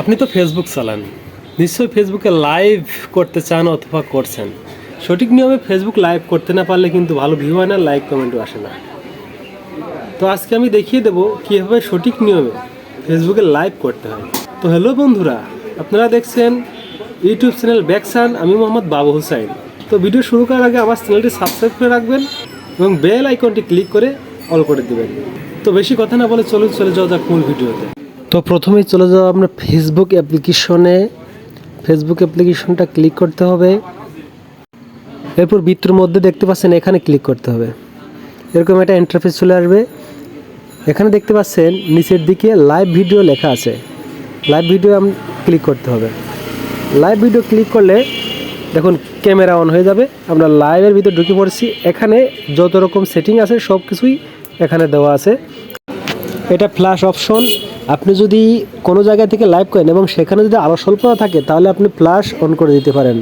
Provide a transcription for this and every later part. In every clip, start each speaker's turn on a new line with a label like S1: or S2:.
S1: আপনি তো ফেসবুক চালান। নিশ্চয়ই ফেসবুকে লাইভ করতে চান অথবা করছেন। সঠিক নিয়মে ফেসবুক লাইভ করতে না পারলে কিন্তু ভালো ভিউ হয় না লাইক কমেন্টও আসে না। তো আজকে আমি দেখিয়ে দেবো কীভাবে সঠিক নিয়মে ফেসবুকে লাইভ করতে হয়। তো হ্যালো বন্ধুরা, আপনারা দেখছেন ইউটিউব চ্যানেল ব্যাকসান আমি মোহাম্মদ বাবু হুসাইন। তো ভিডিও শুরু করার আগে আমার চ্যানেলটি সাবস্ক্রাইব করে রাখবেন এবং বেল আইকনটি ক্লিক করে অল করে দিবেন। তো বেশি কথা না বলে চলুন, চলে যাওয়া যাক মূল ভিডিওতে তো প্রথমেই চলে যাওয়া আমরা ফেসবুক অ্যাপ্লিকেশনে ফেসবুক অ্যাপ্লিকেশনটা ক্লিক করতে হবে। এরপর বৃত্তর মধ্যে দেখতে পাচ্ছেন এখানে ক্লিক করতে হবে। এরকম একটা ইন্টারফেস চলে আসবে। এখানে দেখতে পাচ্ছেন নিচের দিকে লাইভ ভিডিও লেখা আছে। লাইভ ভিডিও ক্লিক করতে হবে। লাইভ ভিডিও ক্লিক করলে দেখুন ক্যামেরা অন হয়ে যাবে। আমরা লাইভের ভিতরে ঢুকে পড়ছি। এখানে যত রকম সেটিং আছে সব কিছুই এখানে দেওয়া আছে। এটা ফ্ল্যাশ অপশন আপনি যদি কোনো জায়গা থেকে লাইভ করেন এবং সেখানে যদি আলো স্বল্পতা থাকে, তাহলে আপনি ফ্ল্যাশ অন করে দিতে পারেন।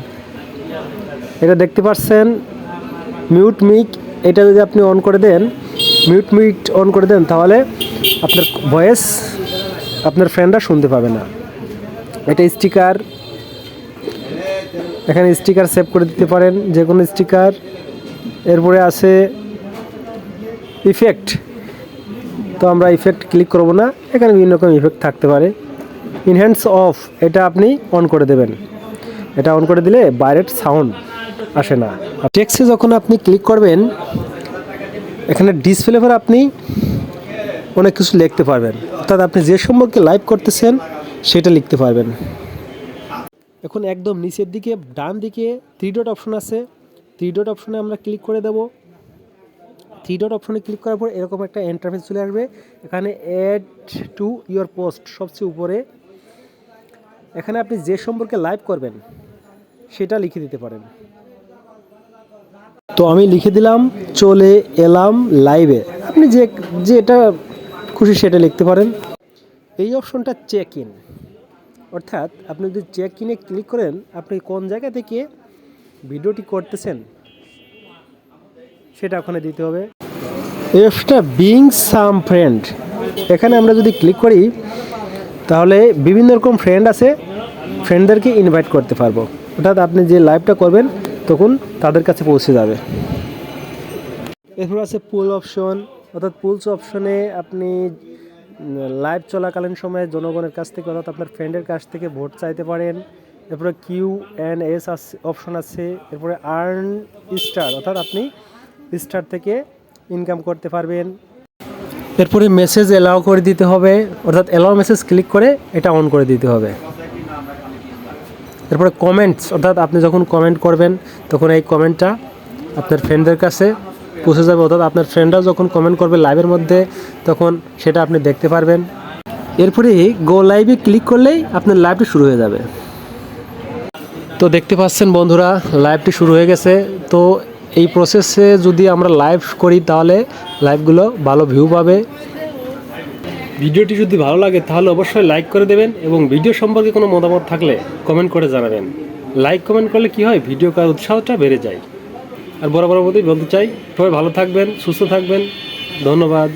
S1: এটা দেখতে পাচ্ছেন মিউট মিক এটা যদি আপনি অন করে দেন মিউট মিট অন করে দেন, তাহলে আপনার ভয়েস আপনার ফ্রেন্ডরা শুনতে পাবে না। এটা স্টিকার এখানে স্টিকার সেভ করে দিতে পারেন যে কোনো স্টিকার এরপরে আছে ইফেক্ট তো আমরা ইফেক্ট ক্লিক করব না। এখানে বিভিন্ন রকম ইফেক্ট থাকতে পারে। ইনহ্যান্ডস অফ এটা আপনি অন করে দেবেন। এটা অন করে দিলে বাইরের সাউন্ড আসে না। টেক্সে যখন আপনি ক্লিক করবেন, এখানে ডিসপ্লে পর আপনি অনেক কিছু লিখতে পারবেন। অর্থাৎ আপনি যে সম্পর্কে লাইভ করতেছেন, সেটা লিখতে পারবেন। এখন একদম নিচের দিকে, ডান দিকে থ্রি ডট অপশন আছে। থ্রি ডট অপশনে আমরা ক্লিক করে দেবো। থ্রি ডট অপশনে ক্লিক করার পর এরকম একটা ইন্টারফেস চলে আসবে। এখানে অ্যাড টু ইয়োর পোস্ট সবচেয়ে উপরে। এখানে আপনি যে সম্পর্কে লাইভ করবেন, সেটা লিখে দিতে পারেন। তো আমি লিখে দিলাম, চলে এলাম লাইভে আপনি যে, যেটা খুশি সেটা লিখতে পারেন। এই অপশনটা চেক ইন অর্থাৎ আপনি যদি চেক ইনে ক্লিক করেন, আপনি কোন জায়গা থেকে ভিডিওটি করতেছেন সেটা ওখানে দিতে হবে। এফটা বিং সাম ফ্রেন্ড এখানে আমরা যদি ক্লিক করি, তাহলে বিভিন্ন রকম ফ্রেন্ড আছে। ফ্রেন্ডদেরকে ইনভাইট করতে পারব। অর্থাৎ আপনি যে লাইভটা করবেন, তখন তাদের কাছে পৌঁছে যাবে। এরপর আছে পুল অপশন অর্থাৎ পুলস অপশনে আপনি লাইভ চলাকালীন সময়ে জনগণের কাছ থেকে, অর্থাৎ আপনার ফ্রেন্ডের কাছ থেকে ভোট চাইতে পারেন। এরপরে কিউ অ্যান্ড এস অপশন আছে। এরপরে আর্ন স্টার অর্থাৎ আপনি স্টার থেকে ইনকাম করতে পারবেন। এরপরে মেসেজ এলাও করে দিতে হবে। অর্থাৎ এলাও মেসেজ ক্লিক করে এটা অন করে দিতে হবে। এরপরে কমেন্টস অর্থাৎ আপনি যখন কমেন্ট করবেন, তখন এই কমেন্টটা আপনার ফ্রেন্ডদের কাছে পৌঁছে যাবে। অর্থাৎ আপনার ফ্রেন্ডরা যখন কমেন্ট করবে লাইভের মধ্যে, তখন সেটা আপনি দেখতে পারবেন। এরপরে গো লাইভে ক্লিক করলেই আপনার লাইভটি শুরু হয়ে যাবে। তো দেখতে পাচ্ছেন বন্ধুরা লাইভটি শুরু হয়ে গেছে। তো এই প্রসেসে যদি আমরা লাইভ করি, তাহলে লাইভগুলো ভালো ভিউ পাবে। ভিডিওটি যদি ভালো লাগে, তাহলে অবশ্যই লাইক করে দেবেন এবং ভিডিও সম্পর্কে কোনো মতামত থাকলে কমেন্ট করে জানাবেন। লাইক কমেন্ট করলে কি হয়? ভিডিও করার উৎসাহটা বেড়ে যায়। আর বরাবর মতোই বলতে চাই, সবাই ভালো থাকবেন, সুস্থ থাকবেন। ধন্যবাদ।